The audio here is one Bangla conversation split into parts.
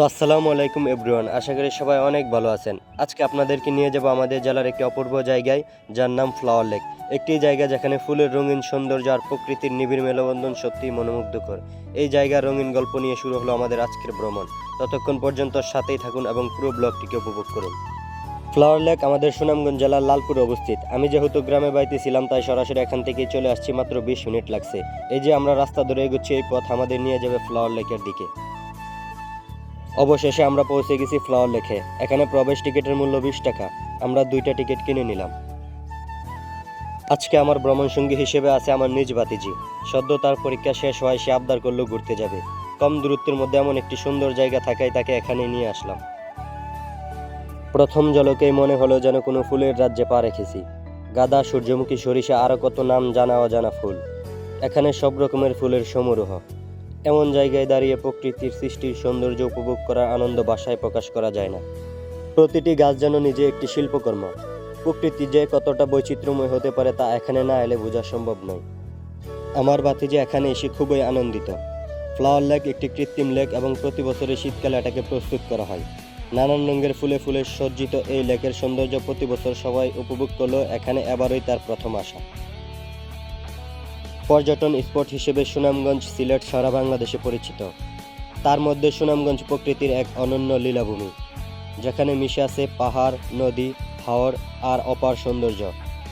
তো আসসালামু আলাইকুম এভরিওয়ান, আশা করি সবাই অনেক ভালো আছেন। আজকে আপনাদেরকে নিয়ে যাব আমাদের জেলার একটি অপূর্ব জায়গায়, যার নাম ফ্লাওয়ার লেক একটি জায়গা যেখানে ফুলের রঙিন সৌন্দর্য আর প্রকৃতির নিবিড় মেলবন্ধন সত্যিই মনোমুগ্ধকর। এই জায়গার রঙিন গল্প নিয়ে শুরু হলো আমাদের আজকের ভ্রমণ। ততক্ষণ পর্যন্ত সাথেই থাকুন এবং পুরো ব্লগটিকে উপভোগ করুন। ফ্লাওয়ার লেক আমাদের সুনামগঞ্জ জেলার লালপুরে অবস্থিত। আমি যেহেতু গ্রামে বাড়িতে ছিলাম, তাই সরাসরি এখান থেকেই চলে আসছি মাত্র বিশ মিনিট লাগছে। এই যে আমরা রাস্তা ধরে এগোচ্ছি, এই পথ আমাদের নিয়ে যাবে ফ্লাওয়ার লেকের দিকে। অবশেষে আমরা পৌঁছে গেছি ফ্লাওয়ার লেখে এখানে প্রবেশ টিকিটের মূল্য বিশ টাকা। আমরা দুইটা টিকিট কিনে নিলাম। আজকে আমার ভ্রমণ সঙ্গী হিসেবে আছে আমার নিজ ভাতিজি। সদ্য তার পরীক্ষা শেষ হয় সে আবদার করল ঘুরতে যাবে। কম দূরত্বের মধ্যে এমন একটি সুন্দর জায়গা থাকায় তাকে এখানে নিয়ে আসলাম। প্রথম জলকেই মনে হলো যেন কোনো ফুলের রাজ্যে পা রেখেছি। গাদা সূর্যমুখী সরিষা আরও কত নাম জানা অজানা ফুল। এখানে সব রকমের ফুলের সমারোহ। এমন জায়গায় দাঁড়িয়ে প্রকৃতির সৃষ্টির সৌন্দর্য উপভোগ করার আনন্দ বাসায় প্রকাশ করা যায় না। প্রতিটি গাছ যেন নিজে একটি শিল্পকর্ম। প্রকৃতি যে কতটা বৈচিত্র্যময় হতে পারে তা এখানে না এলে বোঝা সম্ভব নয়। আমার ভাতিজি এখানে এসে খুবই আনন্দিত। ফ্লাওয়ার লেক, একটি কৃত্রিম লেক এবং প্রতি বছরে শীতকালে এটাকে প্রস্তুত করা হয়। নানান রঙের ফুলে ফুলে সজ্জিত এই লেকের সৌন্দর্য প্রতি বছর সবাই উপভোগ করলেও এখানে এবারই তার প্রথম আসা। পর্যটন স্পট হিসেবে সুনামগঞ্জ, সিলেট সারা বাংলাদেশে পরিচিত। তার মধ্যে সুনামগঞ্জ প্রকৃতির এক অনন্য লীলাভূমি, যেখানে মিশে আছে পাহাড়, নদী, হাওর আর অপার সৌন্দর্য।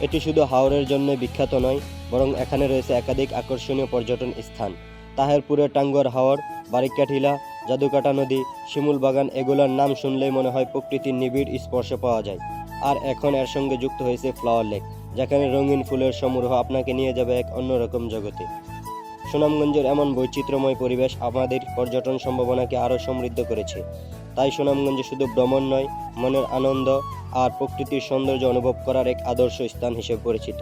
এটি শুধু হাওরের জন্য বিখ্যাত নয়, বরং এখানে রয়েছে একাধিক আকর্ষণীয় পর্যটন স্থান। তাহেরপুরের টাঙ্গর হাওর বারিকাঠিলা জাদুকাটা নদী, শিমুল বাগান এগুলোর নাম শুনলেই মনে হয় প্রকৃতির নিবিড় স্পর্শ পাওয়া যায়। আর এখন এর সঙ্গে যুক্ত হয়েছে ফ্লাওয়ার লেক। যেখানে রঙিন ফুলের সমারোহ আপনাকে নিয়ে যাবে এক অন্যরকম জগতে। সুনামগঞ্জের এমন বৈচিত্র্যময় পরিবেশ আমাদের পর্যটন সম্ভাবনাকে আরও সমৃদ্ধ করেছে। তাই সুনামগঞ্জে শুধু ভ্রমণ নয়, মনের আনন্দ আর প্রকৃতির সৌন্দর্য অনুভব করার এক আদর্শ স্থান হিসেবে পরিচিত।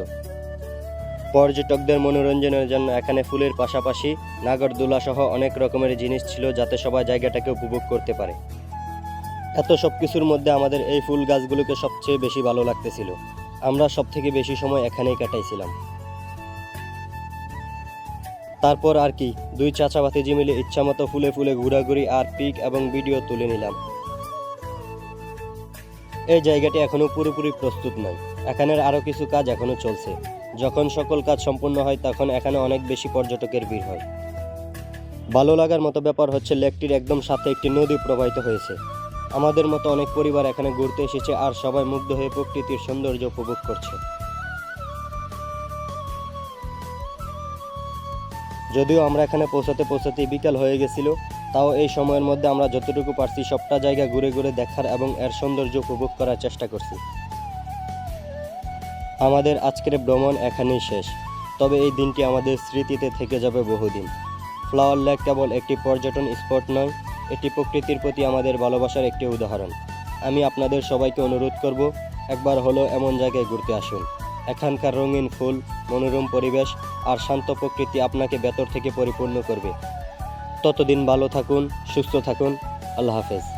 পর্যটকদের মনোরঞ্জনের জন্য এখানে ফুলের পাশাপাশি নাগরদোলা সহ অনেক রকমের জিনিস ছিল যাতে সবাই জায়গাটাকে উপভোগ করতে পারে। এত সব কিছুর মধ্যে আমাদের এই ফুল গাছগুলোকে সবচেয়ে বেশি ভালো লাগতেছিল। আমরা সব থেকে বেশি সময় এখানেই কাটাইছিলাম। তারপর আর কি, দুই চাচা ভাতিজি মিলে ইচ্ছামতো ফুলে ফুলে ঘোরাঘুরি আর পিক এবং ভিডিও তুলে নিলাম। এই জায়গাটি এখনও পুরোপুরি প্রস্তুত নয় এখানের আরও কিছু কাজ এখনও চলছে। যখন সকল কাজ সম্পূর্ণ হয়, তখন এখানে অনেক বেশি পর্যটকের ভিড় হয়। ভালো লাগার মতো ব্যাপার হচ্ছে, লেকটির একদম সাথে একটি নদী প্রবাহিত হয়েছে। আমাদের মতো অনেক পরিবার এখানে ঘুরতে এসেছে আর সবাই মুগ্ধ হয়ে প্রকৃতির সৌন্দর্য উপভোগ করছে। যদিও আমরা এখানে পৌঁছাতে পৌঁছাতে বিকাল হয়ে গেছিল, তাও এই সময়ের মধ্যে আমরা যতটুকু পারছি সবটা জায়গা ঘুরে ঘুরে দেখার এবং এর সৌন্দর্য উপভোগ করার চেষ্টা করছি। আমাদের আজকের ভ্রমণ এখানেই শেষ, তবে এই দিনটি আমাদের স্মৃতিতে থেকে যাবে বহুদিন। ফ্লাওয়ার লেক কেবল একটি পর্যটন স্পট নয় এটি প্রকৃতির প্রতি আমাদের ভালোবাসার একটি উদাহরণ। আমি আপনাদের সবাইকে অনুরোধ করব, একবার হলো এমন জায়গায় ঘুরতে আসুন। এখানকার রঙিন ফুল, মনোরম পরিবেশ আর শান্ত প্রকৃতি আপনাকে ভেতর থেকে পরিপূর্ণ করবে। ততদিন ভালো থাকুন, সুস্থ থাকুন। আল্লাহ হাফেজ।